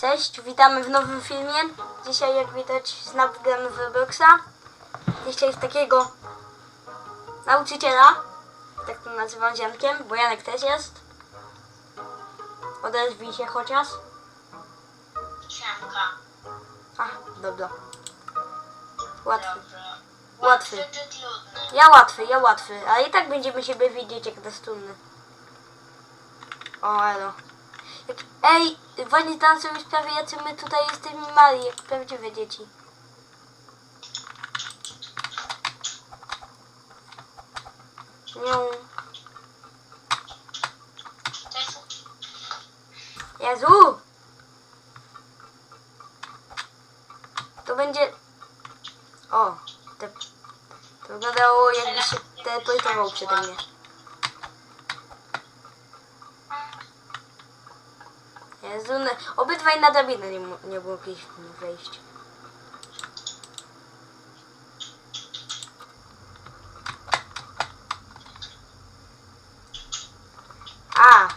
Cześć, witamy w nowym filmie. Dzisiaj, jak widać, znowu gramy w Robloxa. Dzisiaj w takiego nauczyciela, tak to nazywam Ziankiem, bo Janek też jest. Odezwij się chociaż. Siemka. A, dobra. Łatwy. Dobra. Łatwy. Łatwy czy trudny? Ja łatwy, ja łatwy, ale i tak będziemy siebie widzieć jak to trudny. O, elo. Jak, ej, właśnie zdałam sobie sprawę, jacy my tutaj jesteśmy mali, jak prawdziwe dzieci. Nią. Jest... Jezu! To będzie... O, te... to wyglądało jakby się teleportował przede mnie. Jezu, no, obydwaj na drabinę nie, nie mogliśmy wejść. A!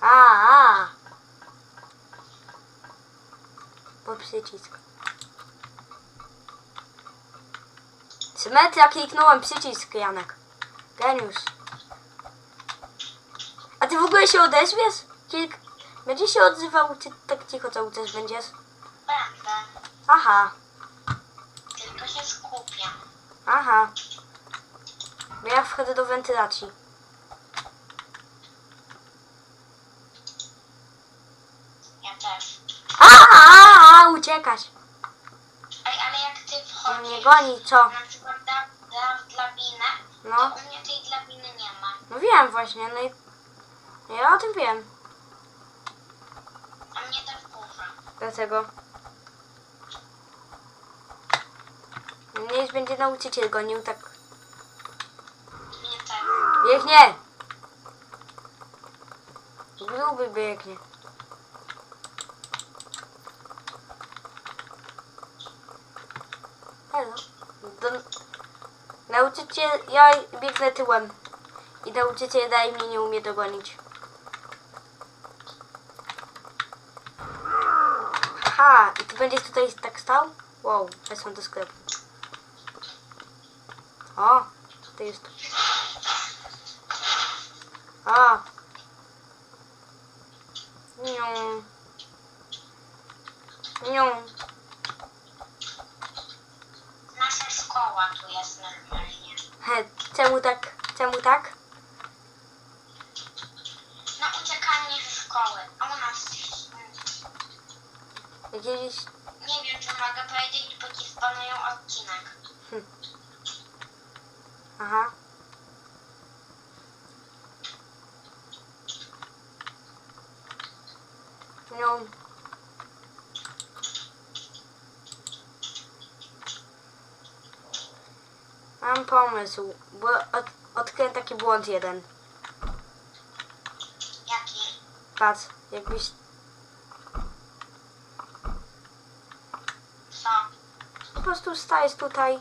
A, a! Pod przycisk. Symetria kliknąłem przycisk, Janek. Geniusz. Ty w ogóle się odezwiesz? Kilk... Będzie się odzywał, czy tak cicho cały czas będziesz? Będę. Aha, Tylko się skupiam. aha. Bo ja wchodzę do wentylacji. Ja też. A, a, a, uciekać. Ej, ale jak ty On wchodzisz... mnie goni, co? Na przykład da, da w drabinę, No. to u mnie tej drabiny nie ma. No wiem właśnie, no i... Ja o tym wiem. A mnie da w górze. Dlaczego? Mnie będzie nauczyciel gonił, tak... Mnie też. Biegnie! Gruby biegnie. Halo. Do... Nauczyciel, ja biegnę tyłem. I nauczyciel dalej mnie nie umie dogonić. Aha, i ty będziesz tutaj tak stał? Wow, weszłam do sklepu. O, to jest... A. Nią. Nią. Nasza szkoła tu jest normalnie. He, czemu tak? Czemu tak? No uciekanie ze szkoły. Nie wiem, czy mogę powiedzieć, ci spanują odcinek. Aha. Nią. Mam pomysł, bo od, odkryłem taki błąd jeden. Jaki? Patrz, jakbyś... Co? Po prostu stajesz tutaj,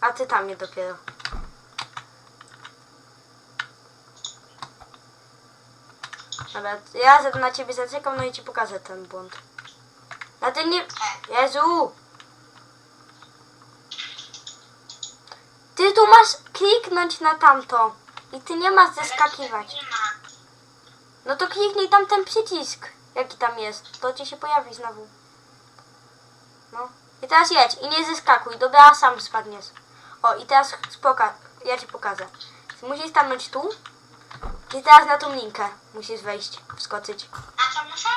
a ty tam nie dopiero. Dobra, ja na ciebie zaczekam, no i ci pokażę ten błąd. Na ten nie... Jezu! Ty tu masz kliknąć na tamto. I ty nie masz zeskakiwać. No to kliknij tam ten przycisk, jaki tam jest. To ci się pojawi znowu. No. I teraz jedź i nie zeskakuj. Dobra, sam spadniesz. O, i teraz spoka ja ci pokażę. Musisz stanąć tu. I teraz na tą linkę musisz wejść, wskoczyć. A co muszę?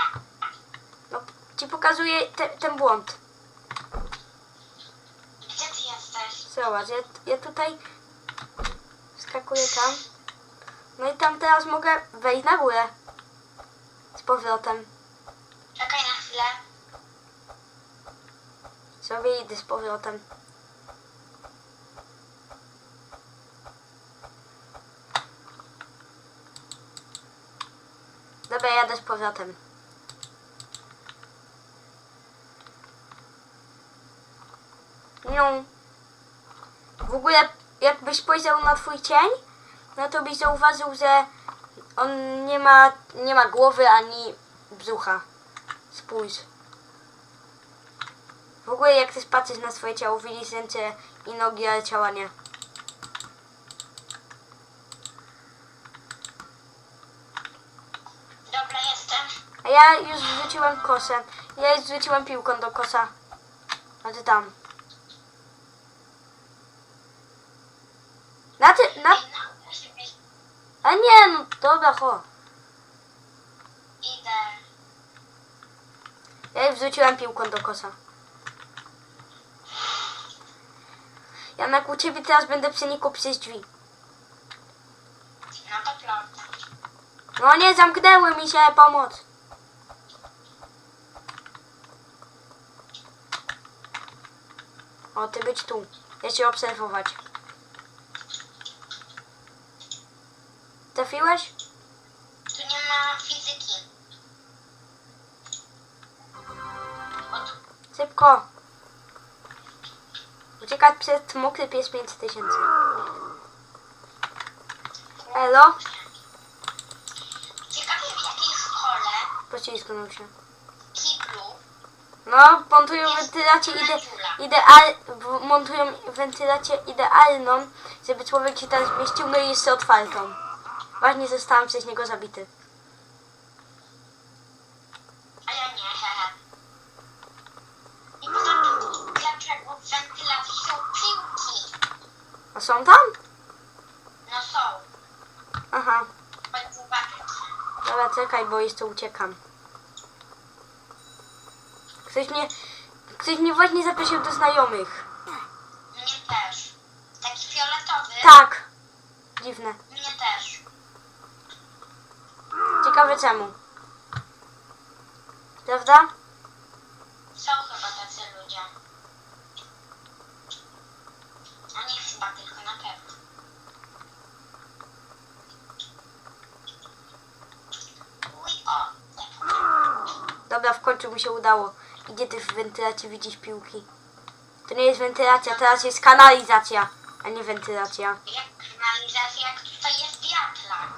No, ci pokazuję te, ten błąd. Gdzie ty jesteś? Zobacz, ja, ja tutaj skakuję tam. No i tam teraz mogę wejść na górę. Z powrotem. Czekaj na chwilę. Sobie idę z powrotem. Dobra, jadę z powrotem. No. W ogóle, jakbyś spojrzał na twój cień, no to byś zauważył, że On nie ma, nie ma głowy ani brzucha. Spójrz. W ogóle jak ty patrzysz na swoje ciało, widzisz ręce i nogi, ale ciała nie. Dobra, jestem. A ja już wrzuciłem kosę. Ja już wrzuciłem piłką do kosa. A ty tam. Na ty, na... No, A nie, no dobra, cho. Idę. Ja już wrzuciłem piłką do kosa. Janek, u ciebie teraz będę przenikał przez drzwi. No to prawda. No nie, zamknęły mi się, pomoc. O, ty być tu. Ja cię obserwować. Trafiłeś? Tu nie ma fizyki. Szybko. Uciekać przed mokry pies 5000. Elo? Ciekawie w jakiej szkole Pocisnął się. kiblu No, montują wentylację ide, ideal, w- montują wentylację idealną, żeby człowiek się tam zmieścił, no i jeszcze otwartą. Właśnie zostałam przez niego zabity. Jeszcze uciekam. Ktoś mnie, ktoś mnie właśnie zaprosił do znajomych. Mnie też. Taki fioletowy? Tak. Dziwne. Mnie też. Ciekawe czemu. Prawda? Są chyba tacy ludzie. A nie chyba, tylko na pewno. Uj, o, tak. Dobra, w końcu mi się udało. Gdzie ty w wentylacji widzisz piłki? To nie jest wentylacja, teraz jest kanalizacja, a nie wentylacja. Jak kanalizacja, jak tutaj jest wiatrak.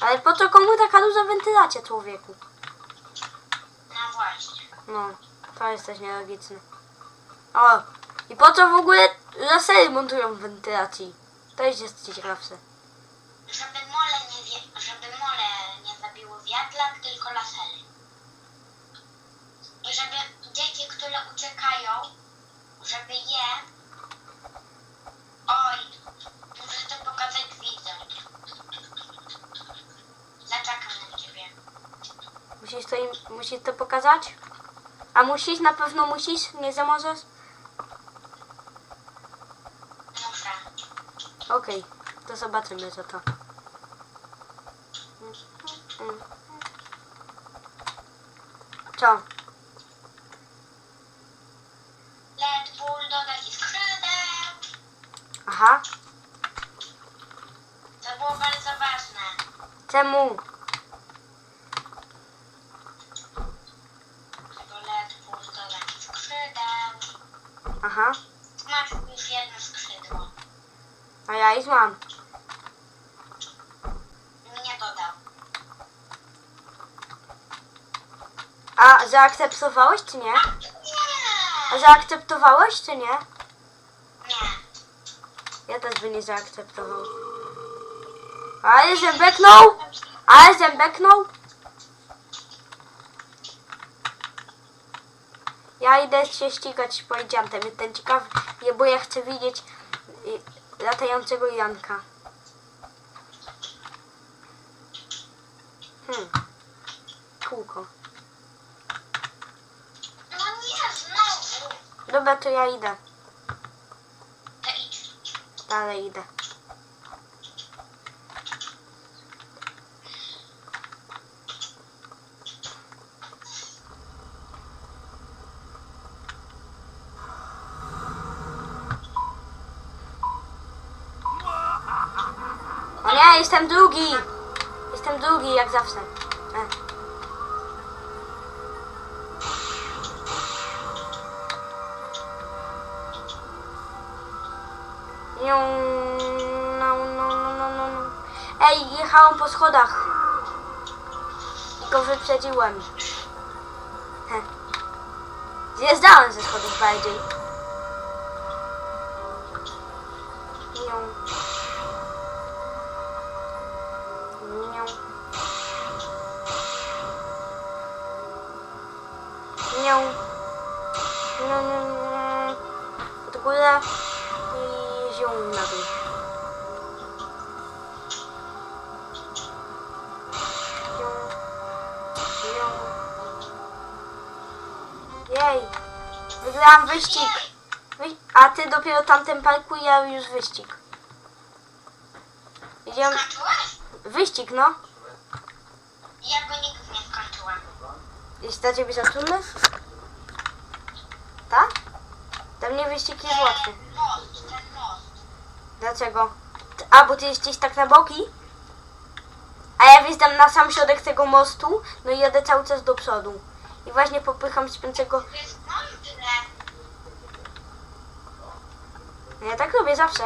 Ale po co komu taka duża wentylacja, człowieku? No właśnie. No, to jest też nielogiczne. O, i po co w ogóle lasery montują w wentylacji? To jest ciekawsze. Uciekają, żeby je... Oj, muszę to pokazać widzom. Zaczekam na ciebie. Musisz to, im, musisz to pokazać? A musisz? Na pewno musisz? Nie zamożesz? Muszę. Okej, to zobaczymy co to. Co? Aha. Masz już jedno skrzydło. A ja już mam. Mnie dodał. A zaakceptowałeś czy nie? A Nie! zaakceptowałeś czy nie? Nie. Ja też by nie zaakceptował. Ale zębeknął! Ale zębeknął! Ja idę się ścigać z policjantem. Jestem ciekawy, nie, bo ja chcę widzieć y, latającego Janka. Hmm. Kółko. No nie, znowu. Dobra, to ja idę. Dalej idę. O nie, jestem drugi! Jestem drugi, jak zawsze. E. No, no, no, no, no, no. Ej, jechałem po schodach. I go wyprzedziłem. Heh. Zjeżdżałem ze schodów bardziej. Nią. Nią. Nią, nią, nią. Od góry i ziół na dół. Jej! Wygrałam wyścig! Wy... A ty dopiero tamten parku i ja już wyścig. Idziemy... Wyścig, no. Ja go nigdy nie skończyłem. Jest dla ciebie trudny? Tak? Dla mnie wyścig jest łatwy. Ten most, ten most. Dlaczego? A, bo ty jesteś tak na boki? A ja wjeżdżam na sam środek tego mostu, no i jadę cały czas do przodu. I właśnie popycham śpiącego... To jest mądre. Ja tak robię zawsze.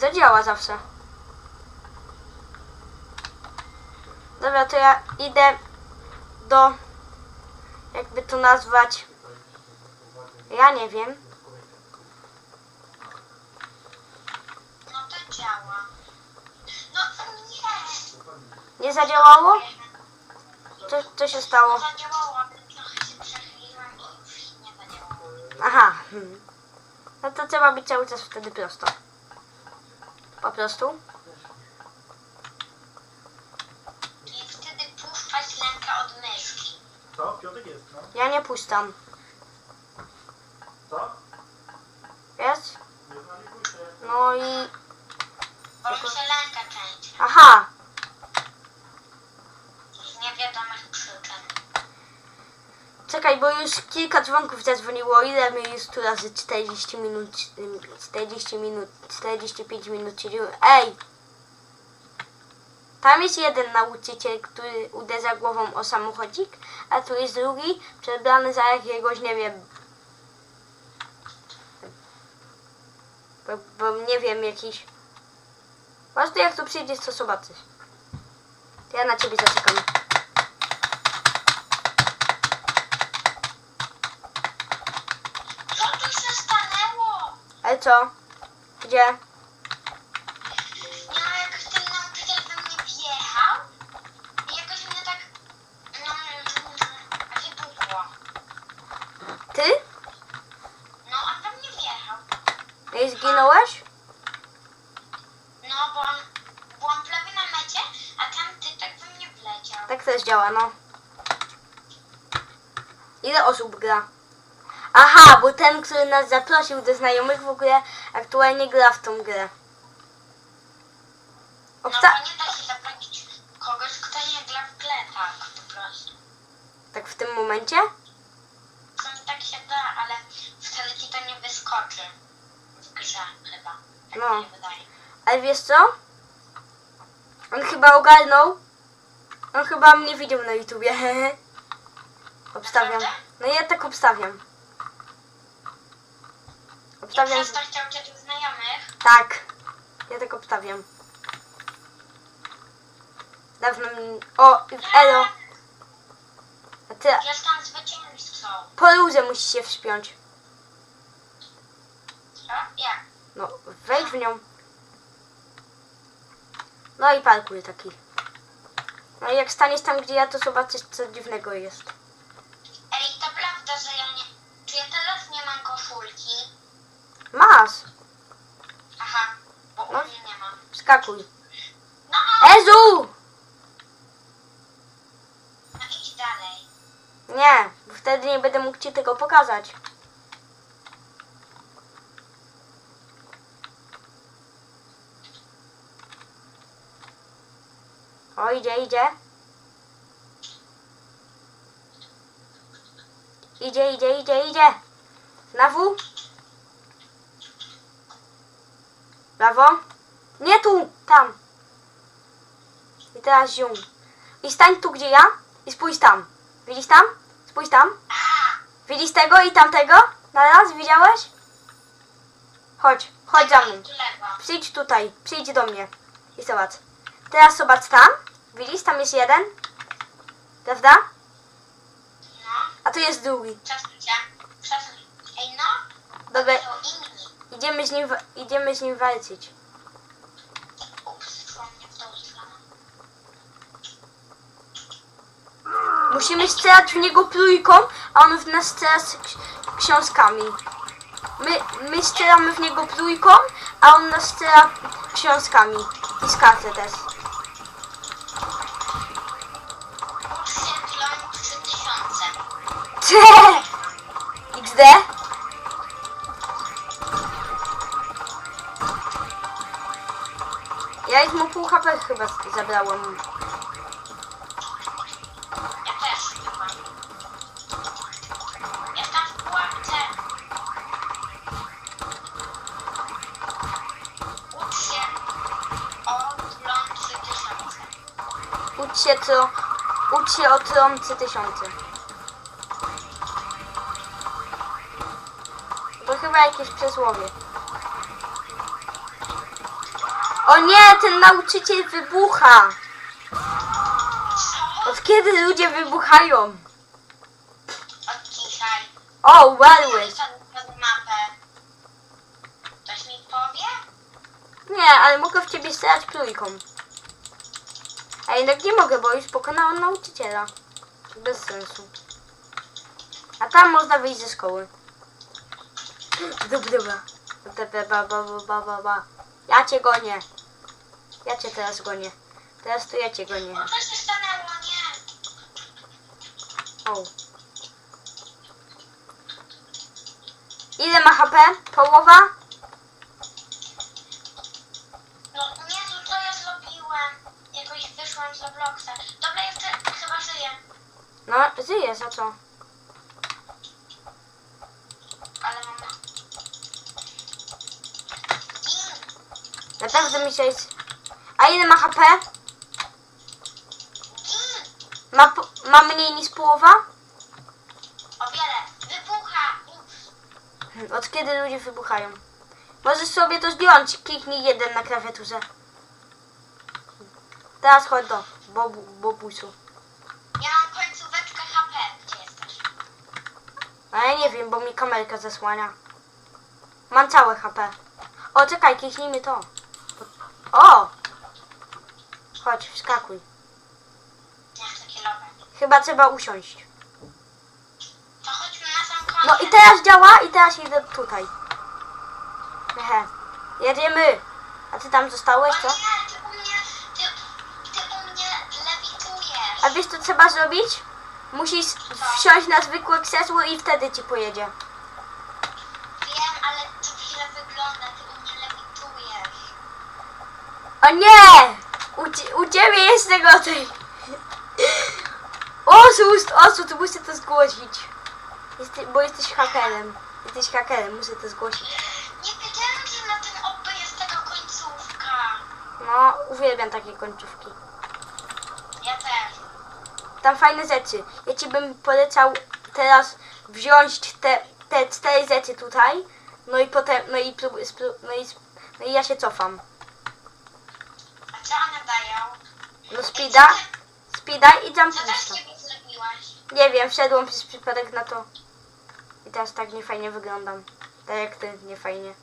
To działa zawsze. Dobra, to ja idę do... Jakby to nazwać... Ja nie wiem. No to działa. No nie. Nie zadziałało? Co, co się stało? Zadziałało, ale trochę się przechyliłam i już nie zadziałało. Aha. hmm. No to trzeba być cały czas wtedy prosto. Po prostu. I wtedy puszczać rękę od myszki. Co? Piątek jest, no. Ja nie puszczam. Co? Jest? Nie. No i... Bo mi się ręka kręci. Aha! Czekaj, bo już kilka dzwonków zadzwoniło. Ile my już tu razy 40 minut... ym, 40 minut... 45 minut siedziły? Ej! Tam jest jeden nauczyciel, który uderza głową o samochodzik, a tu jest drugi, przebrany za jakiegoś, nie wiem... Bo, bo nie wiem, jakiś... Prostu jak tu przyjdziesz, to zobaczysz. Ja na ciebie zaczekam. Co tu się stanęło? Ale co? Gdzie? No jakoś ten nauczyciel we mnie wjechał i jakoś mnie tak no, wybuchło. Ty? No on we mnie wjechał. I zginąłeś? No bo on, bo on prawie na mecie, a tak we mnie wleciał. Tak też działa, no. Ile osób gra? Aha, bo ten, który nas zaprosił do znajomych w ogóle aktualnie gra w tą grę. No Obsta- bo nie da się zaprosić kogoś, kto nie gra w grę tak po prostu. tak w tym momencie? Sumie tak się da, ale wtedy ci to nie wyskoczy w grze chyba. Tak No. mi się wydaje. Ale wiesz co? On chyba ogarnął. On chyba mnie widział na YouTubie. obstawiam. No ja tak obstawiam. Obstawiam. przez to chciał cię tu znajomych. Tak. Ja tak obstawiam. Dawno mi... O, Elo. A ty Jest tam zwycięzcą. po luzę musisz się wspiąć. Co? Jak? No, wejdź w nią. No i parkuj taki. No i jak staniesz tam, gdzie ja, to zobaczysz, co dziwnego jest. Ej, to prawda, że ja nie... Czy ja teraz nie mam koszulki? Masz. Aha, bo u No. mnie nie mam. Skakuj. No, a, Ezu! no idź dalej. Nie, bo wtedy nie będę mógł ci tego pokazać. O, idzie, idzie. Idzie, idzie, idzie, idzie. Znowu. Brawo. Nie tu, tam. I teraz zium. I stań tu, gdzie ja. I spójrz tam. Widzisz tam? Spójrz tam. Widzisz tego i tamtego? Na raz widziałeś? Chodź, chodź za mną. Przyjdź tutaj, przyjdź do mnie. I zobacz. Teraz zobacz tam. Widzisz, tam jest jeden. Prawda? No. A tu jest drugi. Przesuń. Ej no. Dobra. Idziemy z nim, idziemy z nim walczyć. Musimy strzelać w niego trójką, a on w nas strzela z ks- książkami. My, my strzelamy w niego trójką, a on nas strzela książkami. I z karty też. Ucz się klon 3000. XD? Ja już mu pół HP chyba zabrałem. Ja też chyba. Jestem w pułapce. Ucz się o klon 3000. Ucz się co... Ucz się o tron 3000. To chyba jakieś przysłowie. O nie, ten nauczyciel wybucha! Od kiedy ludzie wybuchają? Od dzisiaj. O, umarłeś! Ktoś mi powie? Nie, ale mogę w ciebie strzelać trójką. A jednak nie mogę, bo już pokonałam nauczyciela. Bez sensu. A tam można wyjść ze szkoły. Dobra, dobra. Ba, ba, ba, ba, ba. Ja cię gonię. Ja cię teraz gonię. Teraz to ja cię gonię. O, to się stanęło, nie. O. Ile ma HP? Połowa? No nie, to co ja zrobiłem? Jakoś wyszłam z Robloxa. Dobra, jeszcze chyba żyję. No, żyje, za co? Ale mam... Naprawdę myślałeś... A ile ma HP? Ma, po- ma mniej niż połowa? O wiele. Wybucha! Ups. Hmm, Od kiedy ludzie wybuchają? Możesz sobie to zdjąć. Kliknij jeden na klawiaturze. Teraz chodź do Bobu, Bobusu. Ja mam końcóweczkę HP. Gdzie jesteś? A ja nie wiem, bo mi kamerka zasłania. Mam całe HP. O, czekaj, kliknijmy to. O! Chodź, wskakuj. Ja chcę kielować. Chyba trzeba usiąść. To chodźmy na sam koniec. No i teraz działa i teraz idę tutaj. Hehe. Jedziemy. A ty tam zostałeś, O co? nie, ty u mnie... Ty, ty u mnie lewitujesz. A wiesz co trzeba zrobić? Musisz wsiąść na zwykłe krzesło i wtedy ci pojedzie. Wiem, ale to źle wygląda. Ty u mnie lewitujesz. O nie! U, cie- u ciebie jest gorzej. Oszust, oszust, muszę to zgłosić. Jeste, bo jesteś hakerem. Jesteś hakerem, muszę to zgłosić. Nie wiedziałem, że na tym OP jest taka końcówka. No, uwielbiam takie końcówki. Ja też. Tam fajne rzeczy. Ja ci bym polecał teraz wziąć te, te cztery rzeczy tutaj. No i potem, no i, prób, no i, no i ja się cofam. A co one dają? No speeda, speeda i jump boosta. Nie wiem, wszedłem przez przypadek na to. I teraz tak niefajnie wyglądam. Tak jak ty, niefajnie.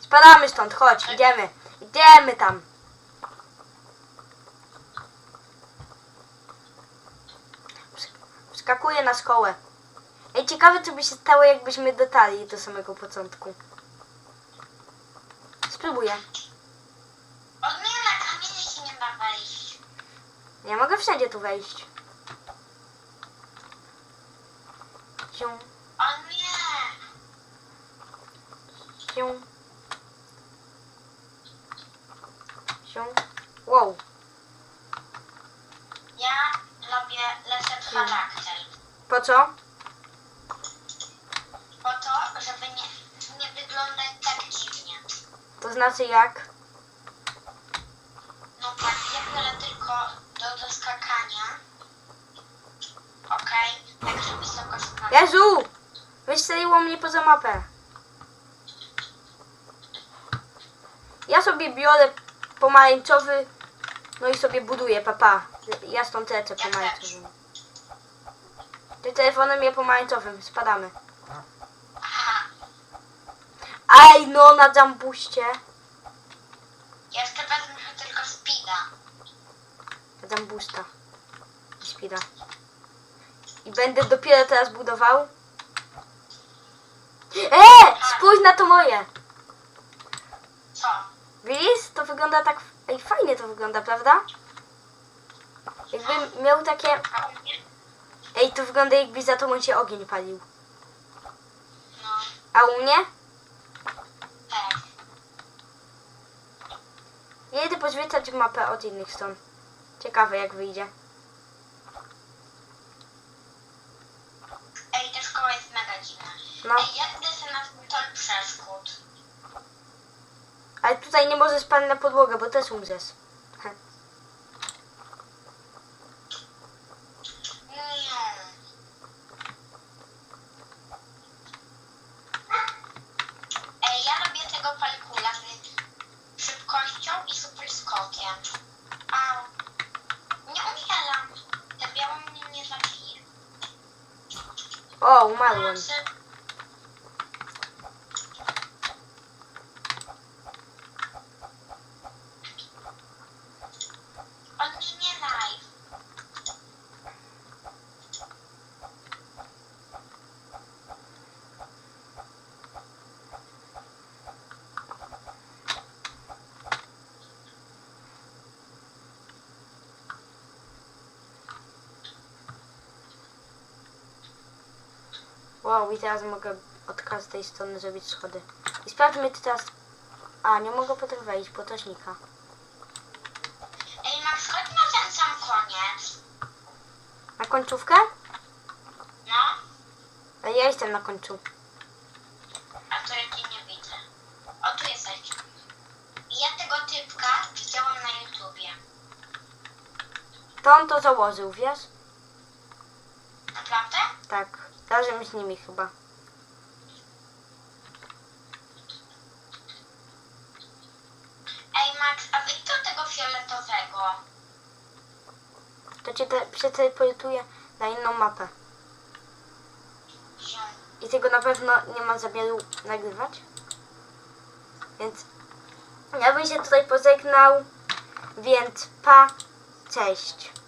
Spadamy stąd, chodź, idziemy. Idziemy tam. Wsk- Wskakuję na szkołę. Ej, ciekawe co by się stało, jakbyśmy dotarli do samego początku. Spróbuję. Da wejść. Ja mogę wszędzie tu wejść. Zią, O nie. Zią. Wow. Ja lubię reset charakter. Po co? Po to, żeby nie, nie wyglądać tak dziwnie. To znaczy jak? Tylko do, do skakania. Okej, tak żeby wysoko skakać. Jezu! Wystrzeliło mnie poza mapę. Ja sobie biorę pomarańczowy, no i sobie buduję, papa. Ja stąd lecę pomarańczowym. Ty telefonem, ja pomarańczowym, spadamy. Aj, no na jambuście. Ja jeszcze wezmę tylko speeda. Na jambusta. I speeda. I będę dopiero teraz budował. E! Spójrz na to moje! Co? Widzisz? To wygląda tak... Ej, fajnie to wygląda, prawda? Jakbym miał takie... Ej, to wygląda jakby za tobą się ogień palił. No, A u mnie? tak. Jedę pozwiedzać mapę od innych stron. Ciekawe jak wyjdzie. Ej, ta szkoła jest mega dziwna. No. Ej, ja idę sobie na tor przeszkód. Ale tutaj nie możesz spadać na podłogę, bo też umrzesz. O, umarłem. Znaczy, On mi nie live. Wow, i teraz mogę od każdej strony zrobić schody. I sprawdźmy ty teraz... A, nie mogę potem wejść, bo to znika. Ej, Max, chodź na ten sam koniec. Na końcówkę? No, A ja jestem na końcu. a to ja cię nie widzę. O, tu jesteś. Ja tego typka widziałam na YouTubie. To on to założył, wiesz? Naprawdę? Tak. Razem z nimi chyba. Ej, Max, a wyjdź do tego fioletowego. To cię te, przeteleportuje na inną mapę. I tego na pewno nie ma zamiaru nagrywać. Więc ja bym się tutaj pożegnał. Więc pa, cześć.